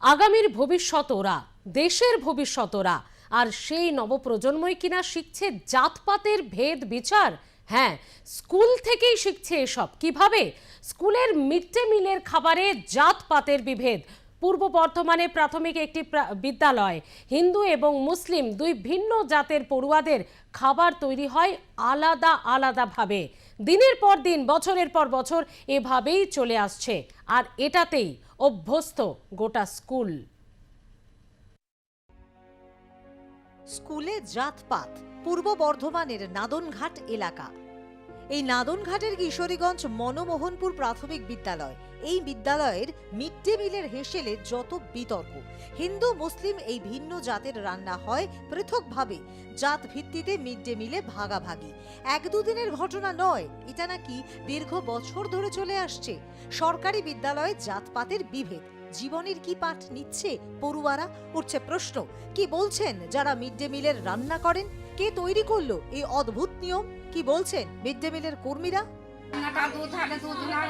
আগামীর ভবিষ্যৎ ওরা, দেশের ভবিষ্যৎ ওরা। আর সেই নবপ্রজন্মই কিনা শিখছে জাতপাতের ভেদ বিচার? হ্যাঁ স্কুল থেকেই শিখছে এসব। কীভাবে? স্কুলের মিড ডে মিলের খাবারে জাতপাতের বিভেদ। পূর্ব বর্ধমানে প্রাথমিক একটি বিদ্যালয়। হিন্দু এবং মুসলিম দুই ভিন্ন জাতের পড়ুয়াদের খাবার তৈরি হয় আলাদা আলাদাভাবে। দিনের পর দিন, বছরের পর বছর এভাবেই চলে আসছে। আর এটাতেই অভ্যস্ত গোটা স্কুল। স্কুলে জাতপাত, পূর্ব বর্ধমানের নাদনঘাট এলাকা। এই নাদনঘাটের কিশোরীগঞ্জ মনমোহনপুর প্রাথমিক বিদ্যালয়। এই বিদ্যালয়ের মিড ডে মিলের হেসেলে যত বিতর্ক, হিন্দু, মুসলিম এই ভিন্ন জাতের রান্না হয় পৃথকভাবে। জাত ভিত্তিতে মিড ডে মিলে ভাগাভাগি। এক দুদিনের ঘটনা নয়, এটা নাকি দীর্ঘ বছর ধরে চলে আসছে। সরকারি বিদ্যালয়ে জাতপাতের বিভেদ, জীবনের কি পাঠ নিচ্ছে পড়ুয়ারা? উঠছে প্রশ্ন, কি বলছেন যারা মিড ডে মিলের রান্না করেন? কে তৈরি করল এই অদ্ভুত নিয়ম? কি বলছেন? মিড ডে মিলের কর্মীরা? রান্নাটা দুধ হাতে দুধ না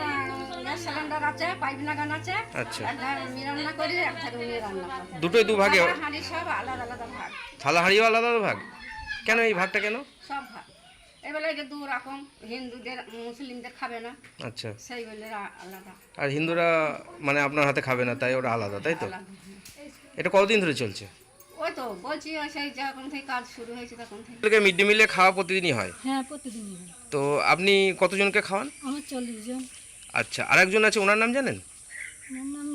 গ্যাস সিলিন্ডার আছে পাইপ লাগানো আছে। আচ্ছা। আমি রান্না করি রান্না দুটোই দু ভাগে থালা হাঁড়ি সব আলাদা আলাদা ভাগ। থালা হাঁড়িও আলাদা আলাদা ভাগ? কেন এই ভাগটা কেন? সব ভাগ। এবেলা যে দু রকম হিন্দুদের মুসলিমদের খাবে না। আচ্ছা। সেই বলে আলাদা। আর হিন্দুরা মানে আপনার হাতে খাবে না তাই ওরা আলাদা তাই তো? এটা কতদিন ধরে চলছে? তো বলছি সেই যখন থেকে কাজ শুরু হয়েছে তখন থেকে। মিড ডে মিলে খাওয়া প্রতিদিনই হয়? হ্যাঁ প্রতিদিনই হয়। তো আপনি কতজনকে খাওয়ান? আমার চল্লিশ জন। আচ্ছা আর একজন আছে ওনার নাম জানেন? ওনার নাম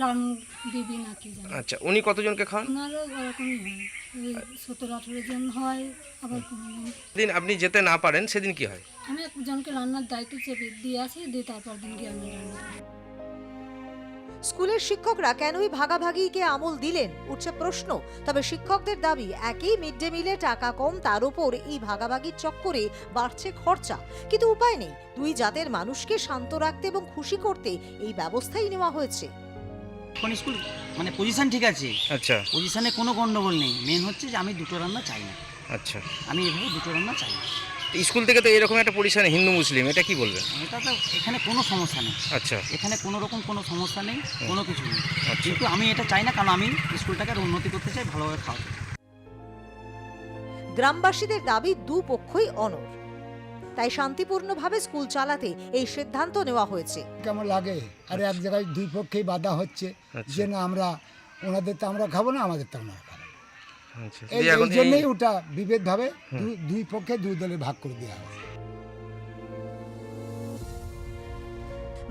রানু বিবি নাকি জানি আচ্ছা উনি কতজনকে খাওয়ান? ওনারও ওরকমই হয়। ওই সতেরো আঠেরো জন হয় আবার কোনো দিন দিন আপনি যেতে না পারেন সেদিন কি হয়? আমি একজনকে রান্নার দায়িত্ব চেপে দিয়ে আসি দিয়ে তারপর দিন গিয়ে আমি রান্না করি। স্কুলের শিক্ষকরা কেনই ভাগাভাগিকে আমল দিলেন? উঠছে প্রশ্ন। তবে শিক্ষকদের দাবি একই মিড ডে মিলে টাকা কম তার উপর এই ভাগাভাগির চক্করে বাড়ছে খরচা। কিন্তু উপায় নেই। দুই জাতের মানুষকে শান্ত রাখতে এবং খুশি করতে এই ব্যবস্থাই নেওয়া হয়েছে। এখন স্কুল? মানে পজিশন ঠিক আছে। আচ্ছা। পজিশনে কোনো গন্ডগোল নেই। মেন হচ্ছে যে আমি দুটো রান্না চাই না। আচ্ছা। আমি এভাবে দুটো রান্না চাই না। স্কুল থেকে তো এরকম একটা পরিষ্কার হিন্দু মুসলিম এটা কি বলবেন? এটা তো এখানে কোনো সমস্যা নেই। আচ্ছা। এখানে কোনো রকম কোনো সমস্যা নেই কোনো কিছু নেই। আচ্ছা। কিন্তু আমি এটা চাই না কারণ আমি স্কুলটাকে আরও উন্নতি করতে চাই ভালোভাবে খাওয়াতে গ্রামবাসীদের দাবি দুপক্ষই অনর তাই শান্তিপূর্ণভাবে স্কুল চালাতে এই সিদ্ধান্ত নেওয়া হয়েছে। কেমন লাগে? আর এক জায়গায় দুই পক্ষেই বাধা হচ্ছে। আচ্ছা। যে না আমরা ওনাদের তো আমরা খাব না আমাদের তো আমরা না। আচ্ছা এই এখন এই জন্যই ওটা বিভেদ ভাবে দু- দুই পক্ষে দুই দলে ভাগ করে দেওয়া হবে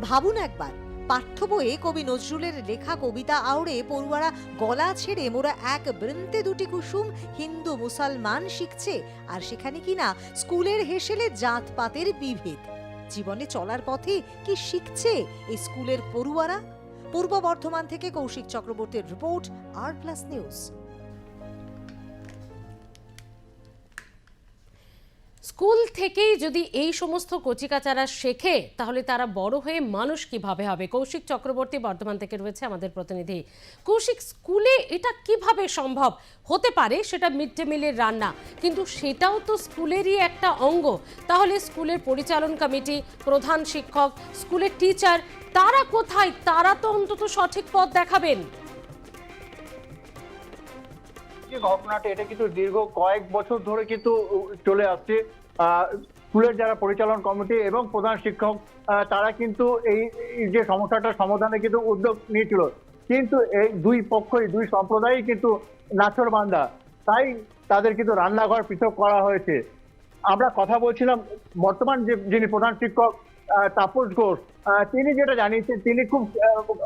ভাবুন একবার পাঠ্য বইয়ে কবি নজরুলের লেখা কবিতা আওড়ে পড়ুয়ারা গলা ছেড়ে মোরা এক বৃন্তে দুটি কুসুম হিন্দু মুসলমান শিখছে আর সেখানে কিনা স্কুলের হেসেলে জাতপাতের বিভেদ। জীবনে চলার পথে কি শিখছে এই স্কুলের পড়ুয়ারা? পূর্ব বর্ধমান থেকে কৌশিক চক্রবর্তীর report R plus news school থেকেই যদি এই সমস্ত কচিকাচারা শেখে, তাহলে তারা বড় হয়ে মানুষ কীভাবে হবে? কৌশিক চক্রবর্তী বর্ধমান থেকে রয়েছে আমাদের প্রতিনিধি। কৌশিক, স্কুলে এটা কীভাবে সম্ভব? হতে পারে সেটা মিড ডে মিলের রান্না, কিন্তু সেটাও তো স্কুলেরই একটা অঙ্গ। তাহলে স্কুলের পরিচালন কমিটি, প্রধান শিক্ষক, স্কুলের টিচার, তারা কোথায়? তারা তো অন্তত সঠিক পথ দেখাবেন। ঘটনাটা এটা কিন্তু দীর্ঘ কয়েক বছর ধরে কিন্তু চলে আসছে স্কুলের যারা পরিচালন কমিটি এবং প্রধান শিক্ষক তারা কিন্তু এই যে সমস্যাটার সমাধানে কিন্তু উদ্যোগ নিয়েছিল। কিন্তু এই দুই পক্ষই, দুই সম্প্রদায়ই কিন্তু নাছর বান্দা। তাই তাদের কিন্তু রান্নাঘর পৃথক করা হয়েছে। আমরা কথা বলছিলাম, বর্তমান যে, যিনি প্রধান শিক্ষক তাপস ঘোষ তিনি যেটা জানিয়েছেন, তিনি খুব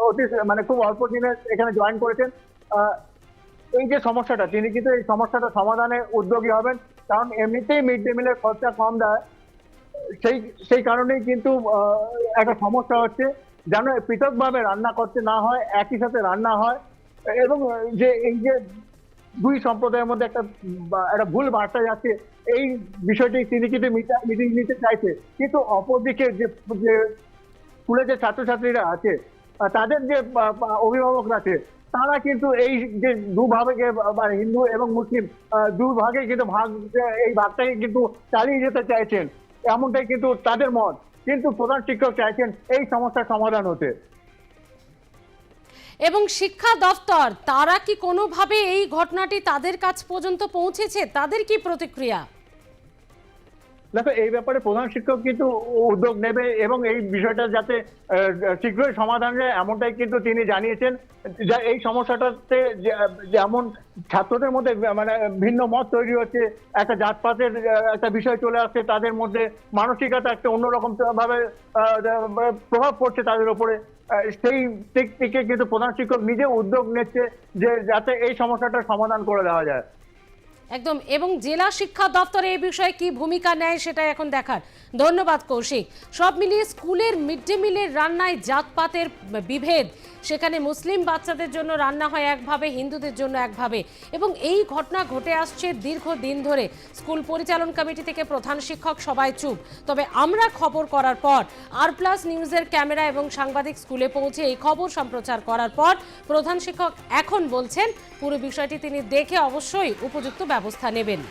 অতি মানে খুব অল্প দিনে এখানে জয়েন করেছেন। এই যে সমস্যাটা, তিনি কিন্তু এই সমস্যাটা সমাধানে উদ্যোগী হবেন। কারণ এমনিতেই মিড ডে মিলের খরচা কম দেয়। সেই সেই কারণেই কিন্তু একটা সমস্যা হচ্ছে যেন পৃথকভাবে রান্না করতে না হয়, একই সাথে রান্না হয়। এবং যে এই যে দুই সম্প্রদায়ের মধ্যে একটা একটা ভুল বার্তা যাচ্ছে এই বিষয়টি তিনি কিন্তু মিটিং নিতে চাইছে। কিন্তু অপরদিকে যে স্কুলে যে ছাত্রছাত্রীরা আছে তাদের যে অভিভাবকরা আছে তারা কিন্তু এই যে দুভাগে মানে হিন্দু এবং মুসলিম দুভাগে কিন্তু ভাগ, এই ভাগটাকে কিন্তু চালিয়ে যেতে চাইছেন। এমনটাই কিন্তু তাদের মত। কিন্তু প্রধান শিক্ষক চাইছেন এই সমস্যার সমাধান হতে। এবং শিক্ষা দফতর, তারা কি কোনোভাবে এই ঘটনাটি তাদের কাছ পর্যন্ত পৌঁছেছে? তাদের কি প্রতিক্রিয়া? দেখো, এই ব্যাপারে প্রধান শিক্ষক কিন্তু উদ্যোগ নেবে এবং এই বিষয়টা যাতে শীঘ্রই সমাধান হয় এমনটাই কিন্তু তিনি জানিয়েছেন। যা, এই সমস্যাটাতে যেমন ছাত্রদের মধ্যে মানে ভিন্ন মত তৈরি হচ্ছে, একটা জাতপাতের একটা বিষয় চলে আসছে, তাদের মধ্যে মানসিকতা একটা অন্যরকম ভাবে প্রভাব পড়ছে তাদের উপরে। সেই দিক থেকে কিন্তু প্রধান শিক্ষক নিজে উদ্যোগ নিচ্ছে যে, যাতে এই সমস্যাটার সমাধান করে দেওয়া যায়। একদম, এবং জেলা শিক্ষা দপ্তরে এই বিষয়ে কি ভূমিকা নেয় সেটা এখন দেখার। ধন্যবাদ, কৌশিক। সব মিলিয়ে স্কুলের মিড ডে মিলের রান্নায় জাতপাতের বিভেদ। সেখানে মুসলিম বাচ্চাদের জন্য রান্না হয় একভাবে, হিন্দুদের জন্য একভাবে। এবং এই ঘটনা ঘটে আসছে দীর্ঘদিন ধরে। স্কুল পরিচালন কমিটি থেকে প্রধান শিক্ষক সবাই চুপ। তবে আমরা খবর করার পর, আর প্লাস নিউজের ক্যামেরা এবং সাংবাদিক স্কুলে পৌঁছে এই খবর সম্প্রচার করার পর, প্রধান শিক্ষক এখন বলছেন, পুরো বিষয়টি তিনি দেখে অবশ্যই উপযুক্ত ব্যবস্থা নেবেন।